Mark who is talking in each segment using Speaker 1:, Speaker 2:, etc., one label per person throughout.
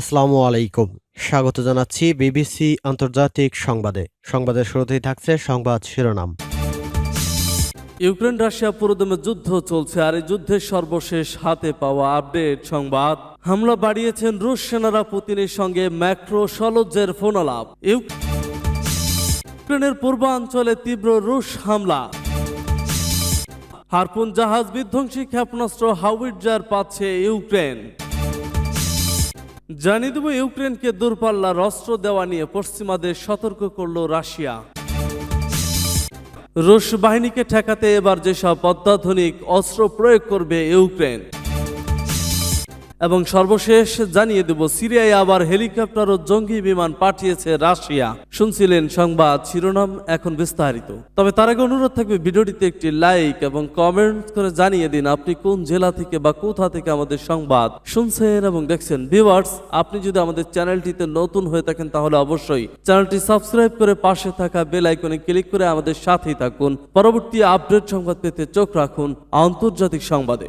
Speaker 1: আসসালামু আলাইকুম। স্বাগত জানাচ্ছি বিবিসি আন্তর্জাতিক সংবাদে। সংবাদের শুরুতেই থাকছে সংবাদ শিরোনাম।
Speaker 2: ইউক্রেন রাশিয়া পুরোদমে যুদ্ধ চলছে আর এই যুদ্ধের সর্বশেষ হাতে পাওয়া আপডেট সংবাদ। হামলা বাড়িয়েছেন রুশ সেনারা পুতিনের সঙ্গে ম্যাক্রো সলজ্জের ফোনালাপ। ইউক- ইউক্রেনের পূর্বাঞ্চলে তীব্র রুশ হামলা। হারপুন জাহাজ বিধ্বংসী ক্ষেপণাস্ত্র হাউইটজার পাচ্ছে ইউক্রেন। জানিয়ে দেব ইউক্রেনকে দূরপাল্লার অস্ত্র দেওয়া নিয়ে পশ্চিমাদের সতর্ক করল রাশিয়া। রুশ বাহিনীকে ঠেকাতে এবার যেসব অত্যাধুনিক অস্ত্র প্রয়োগ করবে ইউক্রেন। এবং সর্বশেষ জানিয়ে দেব, সিরিয়ায় আবার হেলিকপ্টার ও জঙ্গি বিমান পাঠিয়েছে রাশিয়া। শুনছিলেন সংবাদ শিরোনাম এখন বিস্তারিত। তবে তার আগে অনুরোধ থাকবে, ভিডিওটিতে একটি লাইক এবং কমেন্ট করে জানিয়ে দিন আপনি কোন জেলা থেকে বা কোথা থেকে আমাদের সংবাদ শুনছেন এবং দেখছেন। ভিউয়ার্স, আপনি যদি আমাদের চ্যানেলটিতে নতুন হয়ে থাকেন, তাহলে অবশ্যই চ্যানেলটি সাবস্ক্রাইব করে পাশে থাকা বেল আইকনে ক্লিক করে আমাদের সাথেই থাকুন। পরবর্তী আপডেট সংবাদ পেতে চোখ রাখুন আন্তর্জাতিক সংবাদে।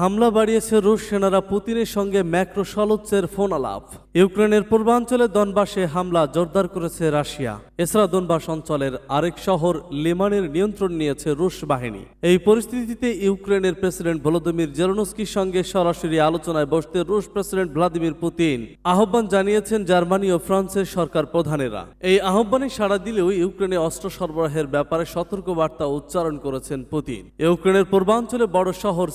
Speaker 2: হামলা বাড়িয়েছে রুশ সেনারা পুতিনের সঙ্গে ম্যাক্রো সলোচ্চের ফোন আলাপ ইউক্রেনের পূর্বাঞ্চলে দনবাসে হামলা জোরদার করেছে রাশিয়া। এছাড়া দনবাস অঞ্চলের আরেক শহর লিমানের নিয়ন্ত্রণ নিয়েছে রুশ বাহিনী। এই পরিস্থিতিতে ইউক্রেনের প্রেসিডেন্ট ভলোদিমির জেরোনস্কির সঙ্গে সরাসরি আলোচনায় বসতে রুশ প্রেসিডেন্ট ভ্লাদিমির পুতিন আহ্বান জানিয়েছেন জার্মানি ও ফ্রান্সের সরকার প্রধানেরা। এই আহ্বানে সাড়া দিলেও ইউক্রেনে অস্ত্র সরবরাহের ব্যাপারে সতর্ক বার্তা উচ্চারণ করেছেন পুতিন। ইউক্রেনের পূর্বাঞ্চলে বড় শহর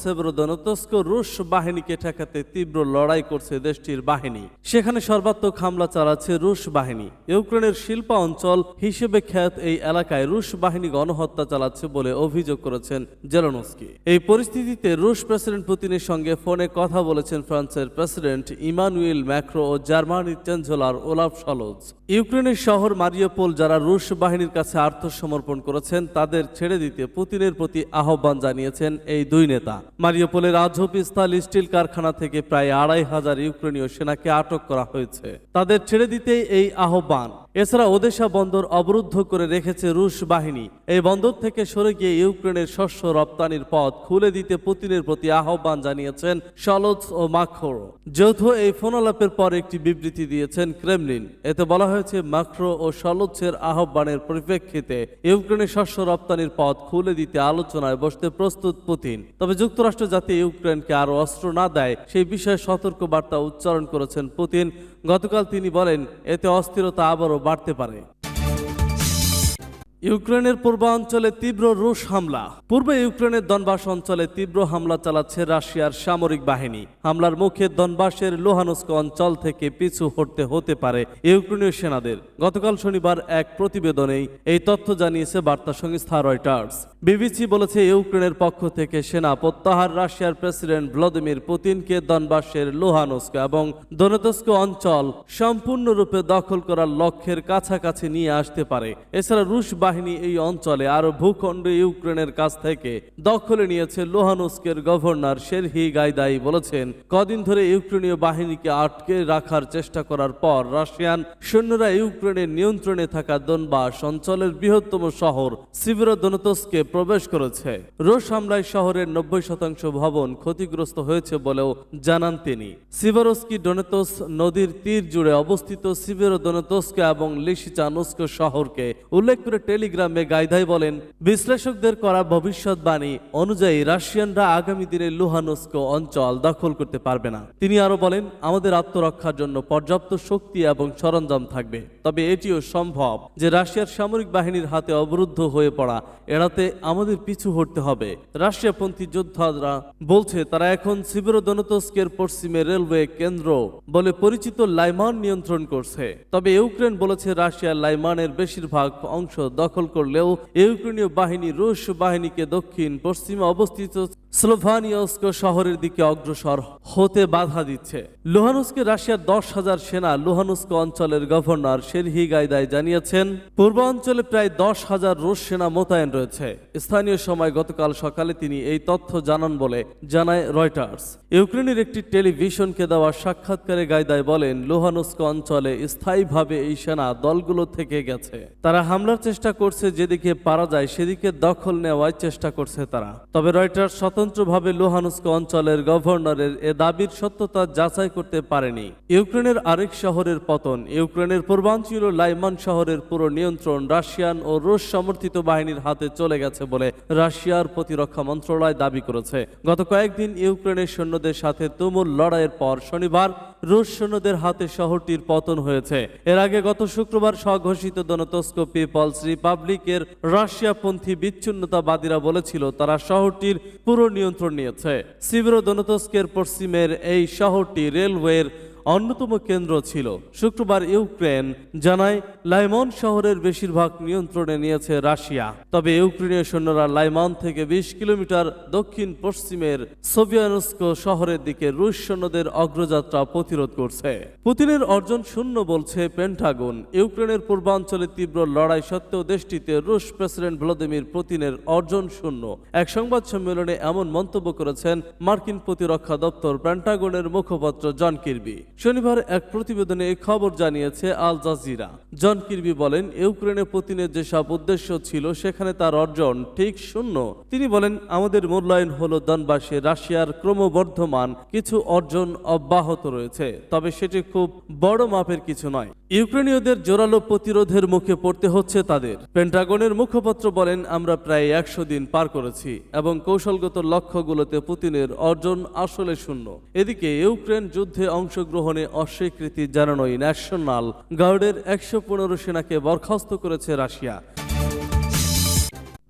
Speaker 2: সেভরোদনতস্ক রুশ বাহিনীকে ঠেকাতে তীব্র লড়াই করছে দেশটির বাহিনী। সেখানে সর্বাত্মক হামলা চালাচ্ছে রুশ বাহিনী। ইউক্রেনের শিল্পা অঞ্চল হিসেবে খ্যাত এই এলাকায় রুশ বাহিনী গণহত্যা চালাচ্ছে বলে অভিযোগ করেছেন জেলনস্কি। এই পরিস্থিতিতে রুশ প্রেসিডেন্ট পুতিনের সঙ্গে ফোনে কথা বলেছেন ফ্রান্সের প্রেসিডেন্ট ইমানুয়েল ম্যাক্রো ও জার্মানির চ্যান্সেলর ওলাফ সলোজ ইউক্রেনের শহর মারিওপোল যারা রুশ বাহিনীর কাছে আত্মসমর্পণ করেছেন, তাদের ছেড়ে দিতে পুতিনের প্রতি আহ্বান জানিয়েছেন এই দুই নেতা। মারিওপোলের আজহপিস্তাল স্টিল কারখানা থেকে প্রায় আড়াই হাজার ইউক্রেনীয় সেনাকে আটক করা হয়েছে। তাদের ছেড়ে দিতে এই আহ্বান। এছাড়া ওদেশা বন্দর অবরুদ্ধ করে রেখেছে রুশ বাহিনী। এই বন্দর থেকে সরে গিয়ে ইউক্রেনের শস্য রপ্তানির পথ খুলে দিতে পুতিনের প্রতি আহ্বান জানিয়েছেন সলোজ ও মাখর। যৌথ এই ফোনালাপের পর একটি বিবৃতি দিয়েছেন ক্রেমলিন। এতে বলা হয়েছে মাক্রো ও সলোচ্ছের আহ্বানের পরিপ্রেক্ষিতে ইউক্রেনের শস্য রপ্তানির পথ খুলে দিতে আলোচনায় বসতে প্রস্তুত পুতিন। তবে যুক্তরাষ্ট্র যাতে ইউক্রেনকে আরও অস্ত্র না দেয়, সেই বিষয়ে সতর্ক বার্তা উচ্চারণ করেছেন পুতিন। গতকাল তিনি বলেন এতে অস্থিরতা আবারও বাড়তে পারে। ইউক্রেনের পূর্বাঞ্চলে তীব্র রুশ হামলা। পূর্বে ইউক্রেনের দনবাস অঞ্চলে তীব্র হামলা চালাচ্ছে রাশিয়ার সামরিক বাহিনী। হামলার মুখে দনবাসের লোহানস্ক অঞ্চল থেকে পিছু হটতে হতে পারে ইউক্রেনীয় সেনাদের। গতকাল শনিবার এক প্রতিবেদনেই এই তথ্য জানিয়েছে বার্তা সংস্থা রয়টার্স। বিবিসি বলেছে, ইউক্রেনের পক্ষ থেকে সেনা প্রত্যাহার রাশিয়ার প্রেসিডেন্ট ভ্লাদিমির পুতিনকে দনবাসের লোহানস্ক এবং দনেতস্ক অঞ্চল সম্পূর্ণরূপে দখল করার লক্ষ্যের কাছাকাছি নিয়ে আসতে পারে। এছাড়া রুশ বাহিনী এই অঞ্চলে আরও ভূখণ্ড ইউক্রেনের কাছ থেকে দখলে নিয়েছে লোহানুস্কের গভর্নর শেরহি গাইদাই বলেছেন, কদিন ধরে ইউক্রেনীয় বাহিনীকে আটকে রাখার চেষ্টা করার পর রাশিয়ান সৈন্যরা ইউক্রেনের নিয়ন্ত্রণে থাকা দনবাস অঞ্চলের বৃহত্তম শহর সিভেরোদনতস্কে প্রবেশ করেছে। রুশ হামলায় শহরের নব্বই শতাংশ ভবন ক্ষতিগ্রস্ত হয়েছে বলেও জানান তিনি। সিভারস্কি ডোনেতস নদীর তীর জুড়ে অবস্থিত সিভেরোদনতস্ক এবং লিসিচানুস্ক শহরকে উল্লেখ করে টেলিগ্রামে গাইধাই বলেন, বিশ্লেষকদের করা ভবিষ্যৎবাণী অনুযায়ী রাশিয়ানরা আগামী দিনে লুহানস্ক অঞ্চল দখল করতে পারবে না। তিনি আরও বলেন, আমাদের আত্মরক্ষার জন্য পর্যাপ্ত শক্তি এবং সরঞ্জাম থাকবে। তবে এটিও সম্ভব যে রাশিয়ার সামরিক বাহিনীর হাতে অবরুদ্ধ হয়ে পড়া এড়াতে আমাদের পিছু হটতে হবে। রাশিয়াপন্থী যোদ্ধারা বলছে, তারা এখন সিবেরোদনতস্কের পশ্চিমে রেলওয়ে কেন্দ্র বলে পরিচিত লাইমান নিয়ন্ত্রণ করছে। তবে ইউক্রেন বলেছে রাশিয়ার লাইমানের বেশিরভাগ অংশ দখল দখল করলেও ইউক্রেনীয় বাহিনী, রুশ বাহিনীকে দক্ষিণ, পশ্চিমে অবস্থিত স্লোভানিয়স্ক শহরের দিকে অগ্রসর হতে বাধা দিচ্ছে। লুহানুস্কে রাশিয়ার দশ হাজার সেনা লুহানুস্ক অঞ্চলের গভর্নর শেরহি গাইদাই জানিয়েছেন পূর্বাঞ্চলে প্রায় দশ হাজার রুশ সেনা মোতায়েন রয়েছে। স্থানীয় সময় গতকাল সকালে তিনি এই তথ্য জানান বলে জানায় রয়টার্স। ইউক্রেনের একটি টেলিভিশনকে দেওয়া সাক্ষাৎকারে গাইদাই বলেন, লুহানুস্ক অঞ্চলে স্থায়ীভাবে এই সেনা দলগুলো থেকে গেছে। তারা হামলার চেষ্টা করছে, যেদিকে পারা যায় সেদিকে দখল নেওয়ার চেষ্টা করছে তারা। তবে রয়টার্স স্বতন্ত্রভাবে লুহানুস্ক অঞ্চলের গভর্নরের এ দাবির সত্যতা যাচাই করতে পারেনি। ইউক্রেনের আরেক শহরের পতন, ইউক্রেনের পূর্বাঞ্চলীয় লাইমান শহরের পুরো নিয়ন্ত্রণ রাশিয়ান ও রুশ সমর্থিত বাহিনীর হাতে চলে গেছে বলে রাশিয়ার প্রতিরক্ষা মন্ত্রণালয় দাবি করেছে। গত কয়েকদিন ইউক্রেনের সৈন্যদের সাথে তুমুল লড়াইয়ের পর শনিবার রুশ সৈন্যদের হাতে শহরটির পতন হয়েছে। এর আগে গত শুক্রবার স্বঘোষিত দনতস্ক পিপলস রিপাবলিকের রাশিয়াপন্থী বিচ্ছিন্নতাবাদীরা বলেছিল, তারা শহরটির পুরো নিয়ন্ত্রণ নিয়েছে। সিবিরো দনতস্কের পশ্চিমের এই শহরটি রেলওয়ের অন্যতম কেন্দ্র ছিল। শুক্রবার ইউক্রেন, জানায় লাইমন শহরের বেশিরভাগ নিয়ন্ত্রণে নিয়েছে রাশিয়া। তবে ইউক্রেনীয় সৈন্যরা লাইমন থেকে বিশ কিলোমিটার দক্ষিণ পশ্চিমের সোভিয়ানস্ক শহরের দিকে রুশ সৈন্যদের অগ্রযাত্রা প্রতিরোধ করছে। পুতিনের অর্জন শূন্য বলছে পেন্টাগন। ইউক্রেনের পূর্বাঞ্চলে তীব্র লড়াই সত্ত্বেও দেশটিতে রুশ প্রেসিডেন্ট ভ্লাদিমির পুতিনের অর্জন শূন্য। এক সংবাদ সম্মেলনে এমন মন্তব্য করেছেন মার্কিন প্রতিরক্ষা দপ্তর পেন্টাগনের মুখপাত্র জন কিরবি। শনিবার এক প্রতিবেদনে এই খবর জানিয়েছে আল জাজিরা। জন কিরবি বলেন, ইউক্রেনে পুতিনের যেসব উদ্দেশ্য ছিল, সেখানে তার অর্জন ঠিক শূন্য। তিনি বলেন, আমাদের মূল্যায়ন হলো দনবাসে রাশিয়ার ক্রমবর্ধমান কিছু অর্জন অব্যাহত রয়েছে, তবে সেটি খুব বড় মাপের কিছু নয়। ইউক্রেনীয়দের জোরালো প্রতিরোধের মুখে পড়তে হচ্ছে তাদের। পেন্টাগনের মুখপাত্র বলেন, আমরা প্রায় একশো দিন পার করেছি এবং কৌশলগত লক্ষ্যগুলোতে পুতিনের অর্জন আসলে শূন্য। এদিকে ইউক্রেন যুদ্ধে অংশগ্রহণে অস্বীকৃতি জানানোই ন্যাশনাল গার্ডের একশো পনেরো সেনাকে বরখাস্ত করেছে রাশিয়া।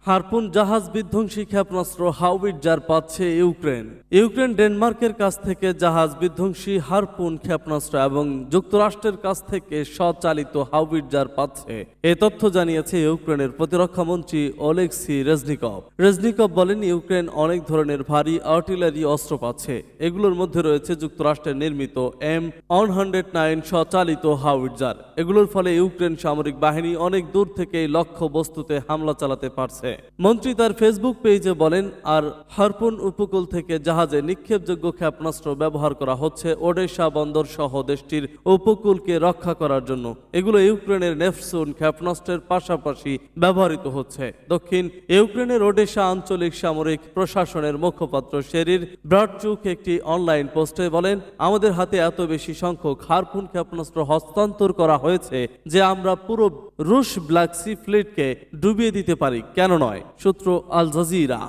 Speaker 2: হারপুন জাহাজ বিধ্বংসী ক্ষেপণাস্ত্র হাউবিটজার পাচ্ছে ইউক্রেন। ইউক্রেন ডেনমার্কের কাছ থেকে জাহাজ বিধ্বংসী হারপুন ক্ষেপণাস্ত্র এবং যুক্তরাষ্ট্রের কাছ থেকে স্বচালিত হাউবিটজার পাচ্ছে। এ তথ্য জানিয়েছে ইউক্রেনের প্রতিরক্ষা মন্ত্রী ওলেক্সি রেজনিকভ। রেজনিকভ বলেন, ইউক্রেন অনেক ধরনের ভারী আর্টিলারি অস্ত্র পাচ্ছে। এগুলোর মধ্যে রয়েছে যুক্তরাষ্ট্রের নির্মিত এম ওয়ান হান্ড্রেড নাইন স্বচালিত হাউইটজার এগুলোর ফলে ইউক্রেন সামরিক বাহিনী অনেক দূর থেকে লক্ষ্য বস্তুতে হামলা চালাতে পারছে। মন্ত্রী তার ফেসবুক পেজে বলেন, আর হারপুন উপকূল থেকে জাহাজে নিক্ষেপযোগ্য ক্ষেপণাস্ত্র ব্যবহার করা হচ্ছে ওডেশা বন্দর সহ দেশটির উপকূলকে রক্ষা করার জন্য। এগুলো ইউক্রেনের নেফসুন ক্ষেপণাস্ত্রের পাশাপাশি ব্যবহৃত হচ্ছে। দক্ষিণ, ইউক্রেনের ওডেশা আঞ্চলিক সামরিক প্রশাসনের মুখপাত্র শেরির ব্রাডচুক একটি অনলাইন পোস্টে বলেন, আমাদের হাতে এত বেশি সংখ্যক হারপুন ক্ষেপণাস্ত্র হস্তান্তর করা হয়েছে যে আমরা পুরো রুশ ব্ল্যাক সি ফ্লিটকে ডুবিয়ে দিতে পারি, কেন নয়? সূত্র আল জাজিরা।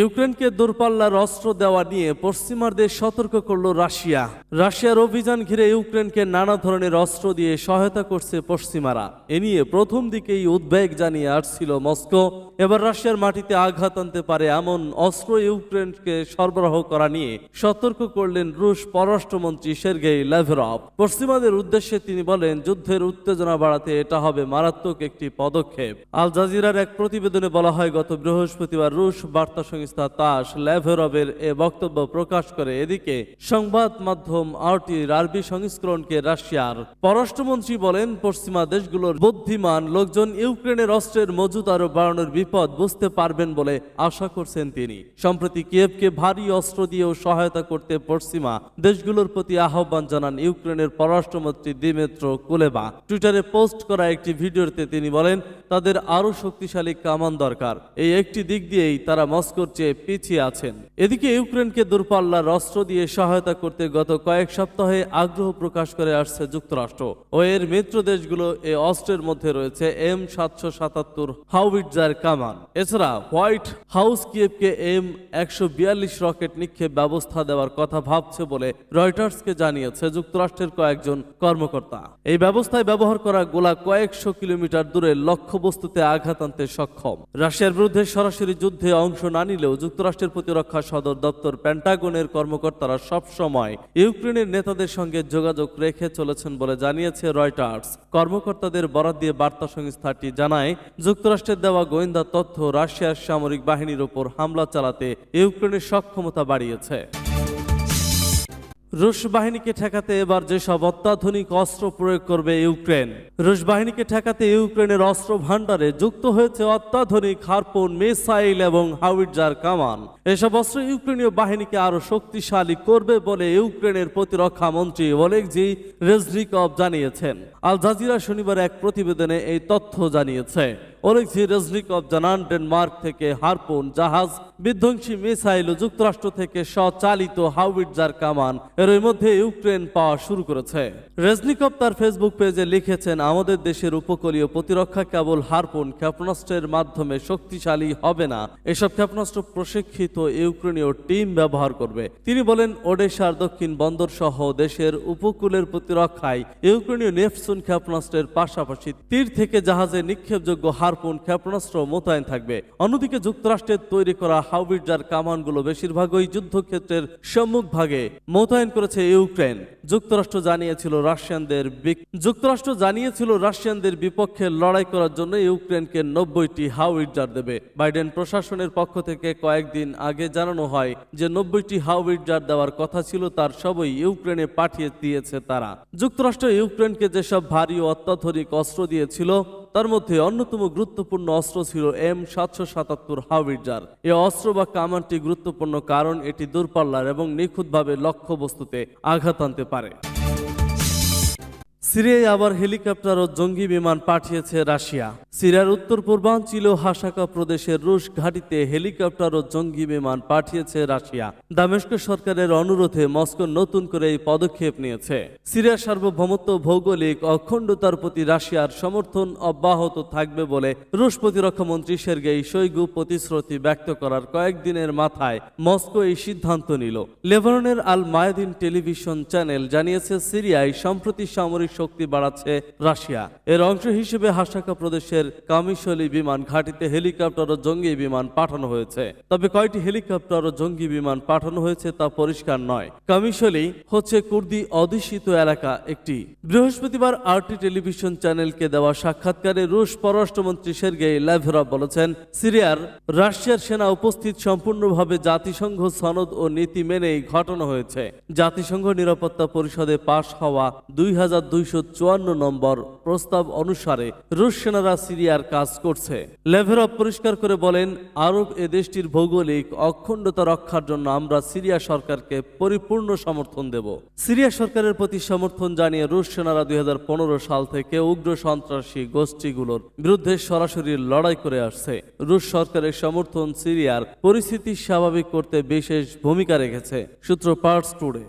Speaker 2: ইউক্রেনকে দূরপাল্লার অস্ত্র দেওয়া নিয়ে পশ্চিমারদের সতর্ক করল রাশিয়া। রাশিয়ার অভিযান ঘিরে ইউক্রেনকে নানা ধরনের অস্ত্র দিয়ে সহায়তা করছে পশ্চিমারা। এ নিয়ে প্রথম দিকেই উদ্বেগ জানিয়ে আসছিল মস্কো। এবার রাশিয়ার মাটিতে আঘাত আনতে পারে এমন অস্ত্র ইউক্রেনকে সরবরাহ করা নিয়ে সতর্ক করলেন রুশ পররাষ্ট্রমন্ত্রী সের্গেই ল্যাভরভ পশ্চিমাদের উদ্দেশ্যে তিনি বলেন, যুদ্ধের উত্তেজনা বাড়াতে এটা হবে মারাত্মক একটি পদক্ষেপ। আল জাজিরার এক প্রতিবেদনে বলা হয়, গত বৃহস্পতিবার রুশ বার্তা সংস্থা তাস ল্যাভেরভের এ বক্তব্য প্রকাশ করে। এদিকে সংবাদ মাধ্যম আরটির আরবি সংস্করণকে রাশিয়ার পররাষ্ট্রমন্ত্রী বলেন, পশ্চিমা দেশগুলোর বুদ্ধিমান লোকজন ইউক্রেনের অস্ত্রের মজুদ আরও বাড়ানোর বিপদ বুঝতে পারবেন বলে আশা করছেন তিনি। সম্প্রতি কিয়েভকে ভারী অস্ত্র দিয়েও সহায়তা করতে পশ্চিমা দেশগুলোর প্রতি আহ্বান জানান ইউক্রেনের পররাষ্ট্রমন্ত্রী দিমেত্র কুলেবা। টুইটারে পোস্ট করা একটি ভিডিওতে তিনি বলেন, তাদের আরও শক্তিশালী কামান দরকার। এই একটি দিক দিয়েই তারা মস্কোর চেয়ে পিছিয়ে আছেন। এদিকে ইউক্রেনকে দূরপাল্লার অস্ত্র দিয়ে সহায়তা করতে গত কয়েক সপ্তাহে আগ্রহ প্রকাশ করে আসছে যুক্তরাষ্ট্র। ও এর মিত্র দেশগুলো এই অস্ত্রের মধ্যে রয়েছে এম সাতশো সাতাত্তর হাউবিটজার কামান। কামান এছাড়া হোয়াইট হাউস কিয়েভকে এম একশো বিয়াল্লিশ রকেট নিক্ষেপ ব্যবস্থা দেওয়ার কথা ভাবছে বলে রয়টার্সকে জানিয়েছে যুক্তরাষ্ট্রের কয়েকজন কর্মকর্তা। এই ব্যবস্থায় ব্যবহার করা গোলা কয়েকশো কিলোমিটার দূরে লক্ষ্যবস্তুতে আঘাত আনতে সক্ষম। রাশিয়ার বিরুদ্ধে সরাসরি যুদ্ধে অংশ না নিলেও যুক্তরাষ্ট্রের প্রতিরক্ষা সদর দপ্তর প্যান্টাগনের কর্মকর্তারা সব সময় ইউক্রেনের নেতাদের সঙ্গে যোগাযোগ রেখে চলেছেন বলে জানিয়েছে রয়টার্স। কর্মকর্তাদের বরাদ দিয়ে বার্তা সংস্থাটি জানায়, যুক্তরাষ্ট্রের দেওয়া গোয়েন্দা তথ্য রাশিয়ার সামরিক বাহিনীর উপর হামলা চালাতে ইউক্রেনের সক্ষমতা বাড়িয়েছে। রুশ বাহিনীকে ঠেকাতে এবার যেসব অত্যাধুনিক অস্ত্র প্রয়োগ করবে ইউক্রেন, রুশ বাহিনীকে ঠেকাতে ইউক্রেনের অস্ত্র ভাণ্ডারে যুক্ত হয়েছে অত্যাধুনিক হারপুন মিসাইল এবং হাউইটজার কামান। এসব অস্ত্র ইউক্রেনীয় বাহিনীকে আরও শক্তিশালী করবে বলে ইউক্রেনের প্রতিরক্ষা মন্ত্রী ওলেগজি রেজনিকভ জানিয়েছেন। আল জাজিরা শনিবার এক প্রতিবেদনে এই তথ্য জানিয়েছে। ওলেক্সি রেজনিকভ জানান ডেনমার্ক থেকে হারপুন জাহাজ, বিধ্বংসী মিসাইল যুক্তরাষ্ট্র থেকে স্বচালিত হাউইটজার কামান এর মধ্যে ইউক্রেন পাওয়া শুরু করেছে। রেজনিকভ তার ফেসবুক পেজে লিখেছেন, আমাদের দেশের উপকূলীয় প্রতিরক্ষা কেবল হারপুন ক্ষেপণাস্ত্রের মাধ্যমে শক্তিশালী হবে না। এসব ক্ষেপণাস্ত্র প্রশিক্ষিত ইউক্রেনীয় টিম ব্যবহার করবে। তিনি বলেন, ওডেশার দক্ষিণ বন্দর সহ দেশের উপকূলের প্রতিরক্ষায় ইউক্রেনীয় নেপসুন ক্ষেপণাস্ত্রের পাশাপাশি তীর থেকে জাহাজে নিক্ষেপযোগ্য হারপুন ক্ষেপণাস্ত্র মোতায়েন থাকবে? অন্যদিকে যুক্তরাষ্ট্রের তৈরি করা হাউবিটজার কামানগুলো বেশিরভাগই যুদ্ধক্ষেত্রের সম্মুখভাগে মোতায়েন করেছে ইউক্রেন। যুক্তরাষ্ট্র জানিয়েছিল রাশিয়ানদের যুক্তরাষ্ট্র জানিয়েছিল রাশিয়ানদের বিপক্ষে লড়াই করার জন্য ইউক্রেনকে নব্বইটি হাউইটজার দেবে। বাইডেন প্রশাসনের পক্ষ থেকে কয়েকদিন আগে জানানো হয় যে নব্বইটি হাউইটজার দেওয়ার কথা ছিল, তার সবই ইউক্রেনে পাঠিয়ে দিয়েছে তারা। যুক্তরাষ্ট্র ইউক্রেনকে যেসব ভারী অত্যাধুনিক অস্ত্র দিয়েছিল তার মধ্যে অন্যতম গুরুত্বপূর্ণ অস্ত্র ছিল এম সাতশো সাতাত্তর হাউইজার এ অস্ত্র বা কামানটি গুরুত্বপূর্ণ কারণ এটি দূরপাল্লার এবং নিখুঁতভাবে লক্ষ্যবস্তুতে আঘাত আনতে পারে। সিরিয়ায় আবার হেলিকপ্টার ও জঙ্গি বিমান পাঠিয়েছে রাশিয়া। সিরিয়ার উত্তর পূর্বাঞ্চলীয় হাসাকা প্রদেশের রুশ ঘাঁটিতে হেলিকপ্টার ও জঙ্গি বিমান পাঠিয়েছে রাশিয়া। দামেস্ক সরকারের অনুরোধে মস্কো নতুন করে এই পদক্ষেপ নিয়েছে। সিরিয়ার সার্বভৌমত্ব ভৌগোলিক অখণ্ডতার প্রতি রাশিয়ার সমর্থন অব্যাহত থাকবে বলে রুশ প্রতিরক্ষা মন্ত্রী সের্গেই শৈগু প্রতিশ্রুতি ব্যক্ত করার কয়েকদিনের মাথায় মস্কো এই সিদ্ধান্ত নিল। লেবাননের আল মায়াদিন টেলিভিশন চ্যানেল জানিয়েছে, সিরিয়ায় সম্প্রতি সামরিক শক্তি বাড়াচ্ছে রাশিয়া। এর অংশ হিসেবে হাসাকা প্রদেশের কামিশলি বিমান ঘাঁটিতে হেলিকপ্টার ও জঙ্গি বিমান পাঠানো হয়েছে। তবে কয়টি হেলিকপ্টার ও জঙ্গি বিমান পাঠানো হয়েছে তা পরিষ্কার নয়। কামিশলি হচ্ছে কুর্দি অধ্যুষিত এলাকা একটি। বৃহস্পতিবার আরটি টেলিভিশন চ্যানেলকে দেওয়া সাক্ষাৎকারে রুশ পররাষ্ট্রমন্ত্রী সের্গেই ল্যাভেরভ বলেছেন, সিরিয়ার রাশিয়ার সেনা উপস্থিত সম্পূর্ণভাবে জাতিসংঘ সনদ ও নীতি মেনেই ঘটানো হয়েছে। জাতিসংঘ নিরাপত্তা পরিষদে পাশ হওয়া দুই দুইশো চুয়ান্ন নম্বর প্রস্তাব অনুসারে রুশ সেনারা সিরিয়ার কাজ করছে। লেভেরভ পরিষ্কার করে বলেন, আরব এ দেশটির ভৌগোলিক অখণ্ডতা রক্ষার জন্য আমরা সিরিয়া সরকারকে পরিপূর্ণ সমর্থন দেব। সিরিয়া সরকারের প্রতি সমর্থন জানিয়ে রুশ সেনারা দুই হাজার পনেরো সাল থেকে উগ্র সন্ত্রাসী গোষ্ঠীগুলোর বিরুদ্ধে সরাসরি লড়াই করে আসছে। রুশ সরকারের সমর্থন সিরিয়ার পরিস্থিতি স্বাভাবিক করতে বিশেষ ভূমিকা রেখেছে, সূত্র পার্টস টুডে